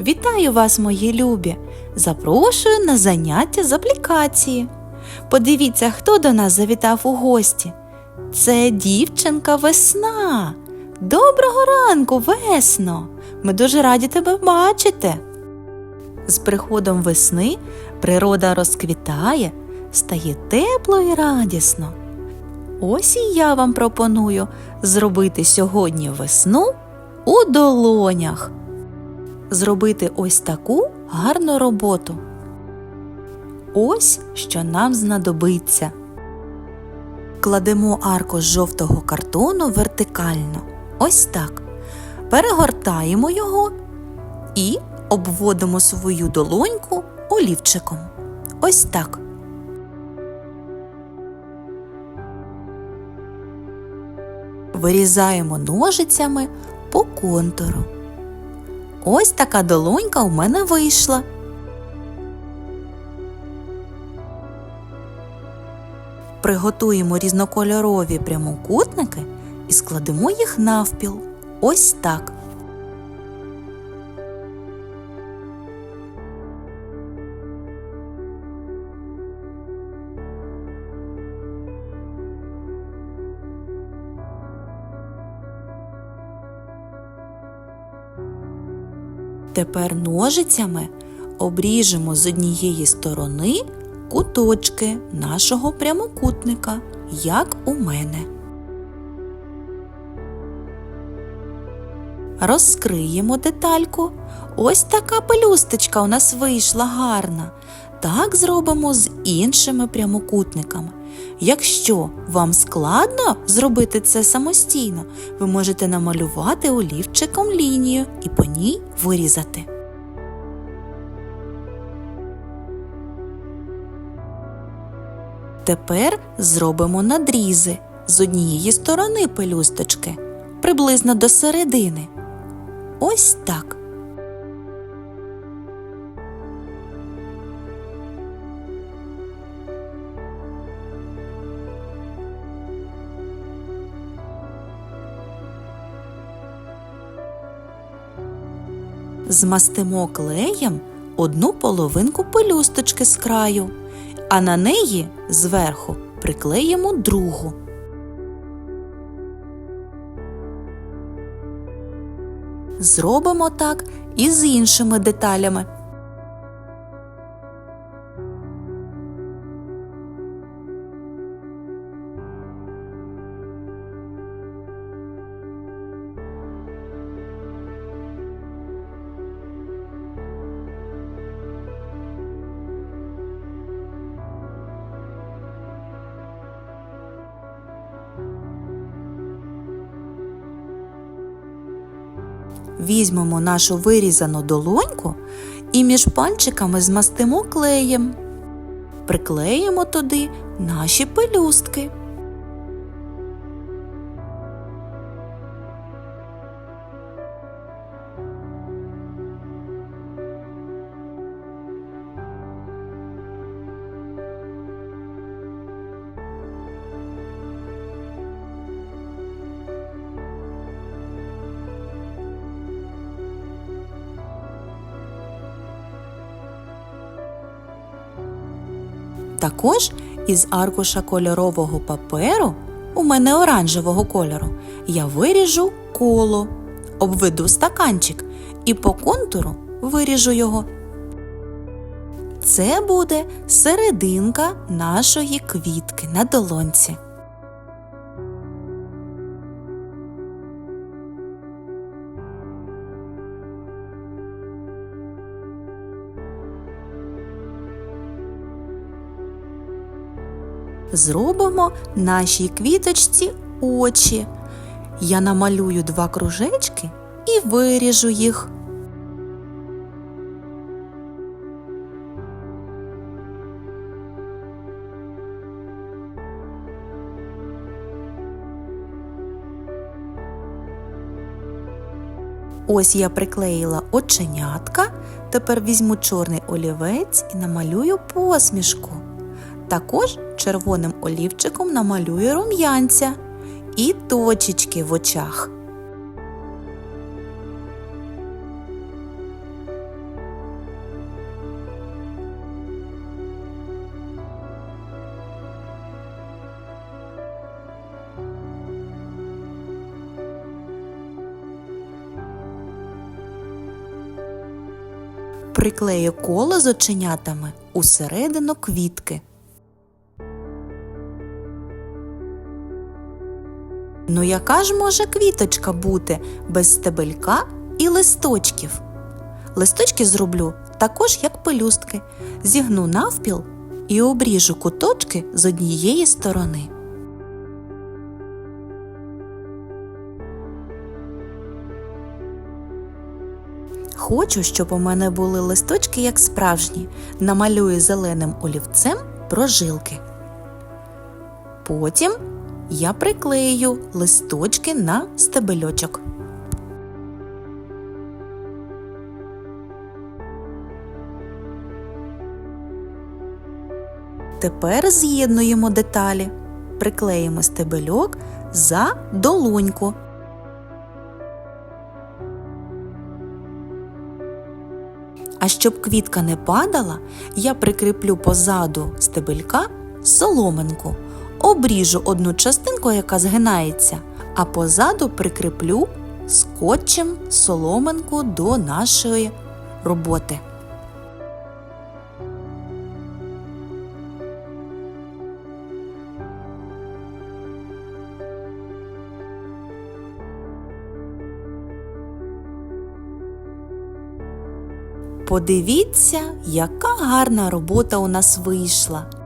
Вітаю вас, мої любі! Запрошую на заняття з аплікації. Подивіться, хто до нас завітав у гості. Це дівчинка весна. Доброго ранку, весно! Ми дуже раді тебе бачити. З приходом весни природа розквітає, стає тепло і радісно. Ось і я вам пропоную зробити сьогодні весну у долонях. Зробити ось таку гарну роботу. Ось що нам знадобиться. Кладемо аркуш жовтого картону вертикально. Ось так. Перегортаємо його і обводимо свою долоньку олівчиком. Ось так. Вирізаємо ножицями по контуру. Ось така долонька у мене вийшла. Приготуємо різнокольорові прямокутники і складемо їх навпіл. Ось так. Тепер ножицями обріжемо з однієї сторони куточки нашого прямокутника, як у мене. Розкриємо детальку. Ось така пелюсточка у нас вийшла гарна. Так зробимо з іншими прямокутниками. Якщо вам складно зробити це самостійно, ви можете намалювати олівчиком лінію і по ній вирізати. Тепер зробимо надрізи з однієї сторони пелюсточки, приблизно до середини. Ось так. Змастимо клеєм одну половинку пелюсточки з краю, а на неї зверху приклеїмо другу. Зробимо так і з іншими деталями. Візьмемо нашу вирізану долоньку і між пальчиками змастимо клеєм. Приклеїмо туди наші пелюстки. Також із аркуша кольорового паперу, у мене оранжевого кольору, я виріжу коло, обведу стаканчик і по контуру виріжу його. Це буде серединка нашої квітки на долонці. Зробимо нашій квіточці очі. Я намалюю два кружечки і виріжу їх. Ось я приклеїла оченятка. Тепер візьму чорний олівець і намалюю посмішку. Також червоним олівчиком намалює рум'янця і точечки в очах. Приклею коло з оченятами усередину квітки. Ну яка ж може квіточка бути без стебелька і листочків? Листочки зроблю також як пелюстки, зігну навпіл і обріжу куточки з однієї сторони. Хочу, щоб у мене були листочки як справжні. Намалюю зеленим олівцем прожилки. Потім я приклею листочки на стебельочок. Тепер з'єднуємо деталі. Приклеїмо стебельок за долоньку. А щоб квітка не падала, я прикріплю позаду стебелька соломинку. Обріжу одну частинку, яка згинається, а позаду прикріплю скотчем соломинку до нашої роботи. Подивіться, яка гарна робота у нас вийшла.